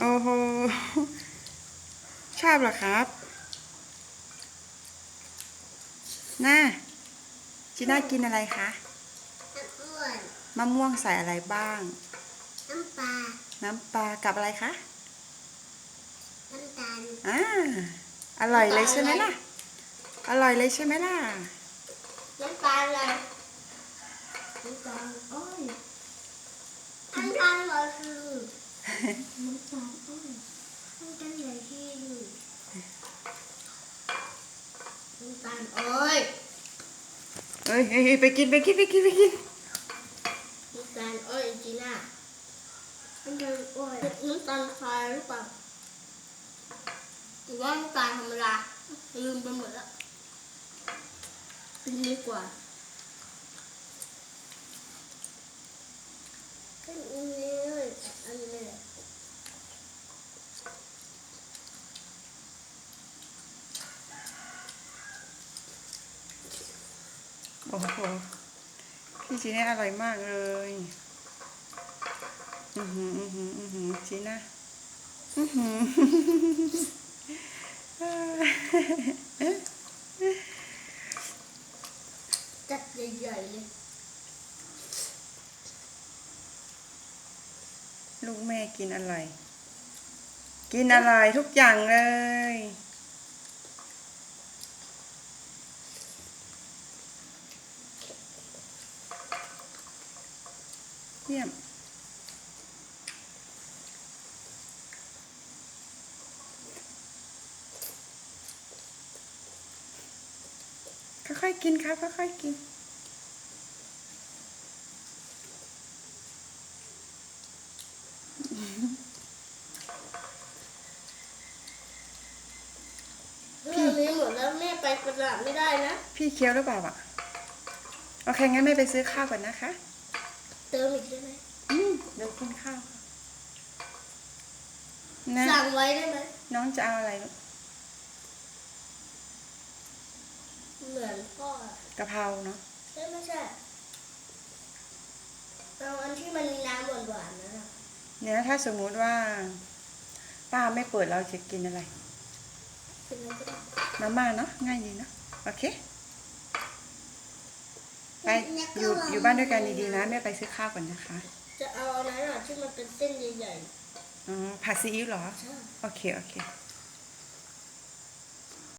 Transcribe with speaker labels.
Speaker 1: โอ้โห ชอบเหรอครับ น่าจีน่ากินอะไรคะ
Speaker 2: น้ำอ้วน
Speaker 1: มะม่วงใส่อะไรบ้าง
Speaker 2: น้ำปลา
Speaker 1: น้ำปลากับอะไรคะ
Speaker 2: น้ำตาล
Speaker 1: อ่าอร่อยเลยใช่ไหมล่ะ อร่อยเลยใช่ไหมล่ะ
Speaker 2: น้ำตาลอะไรน้ำตาลอ้อยน้ำตาลเหรอคือ น้ำตาลอ้อยน้ำตาลเหลือที่น้ำตาลอ้อย
Speaker 1: เฮ้ยเฮ้ยเฮ้ยไปกินไปกินไปกินไปกิน
Speaker 2: น้ำตาลอ้อยจีน่าน้ำตาลอ้อยน้ำตาลทรายหรือเปล่าหรือว่าน้ำตาลธรรมดาลืมไปหมดแล้วกินดีกว่าอันนี้เลยอันนี้เลย
Speaker 1: โอ้โหพี่จีน่าอร่อยมากเลย อือหืออือหืออือหือจีน่าอือหือ
Speaker 2: จัดใหญ่ๆเลย
Speaker 1: ลูกแม่กินอะไร กินอะไรทุกอย่างเลย เยี่ยมค่อยๆกินครับค่อยๆกิน
Speaker 2: เรื่องนี้หมดแล้วแม่ไปตลาดไม่ได้นะ
Speaker 1: พี่เคี้ยวหรือเปล่าอะ โอเคงั้นแม่ไปซื้อข้าวก่อนนะคะ
Speaker 2: เติมอีกได้ไหม
Speaker 1: อืมเดี๋ยวกินข้าวค่ะนะ
Speaker 2: สั่งไว้ได้ไหม
Speaker 1: น้องจะเอาอะไรลูก
Speaker 2: เหมือนพ่ออะ
Speaker 1: กะเพราเนาะ
Speaker 2: ใช่ไม่ใช่เอาอันที่มันมีน้ำหวานๆนะน่ะ
Speaker 1: เนี่ยถ้าสมมุติว่า ป้าไม่เปิดเราจะกินอะไร
Speaker 2: เป็นอะไรก็ได้
Speaker 1: มาม่าเนาะง่ายดีเนาะโอเค ไปอยู่อยู่บ้านด้วยกันดีๆนะแม่ไปซื้อข้าวก่อนนะคะ
Speaker 2: จะเอาอันนั้นอะที่มันเป็นเส้นใหญ่
Speaker 1: อ๋อผัดซีอิ๊วเหรอ
Speaker 2: ๆใช่
Speaker 1: โอเค โอเค
Speaker 2: เ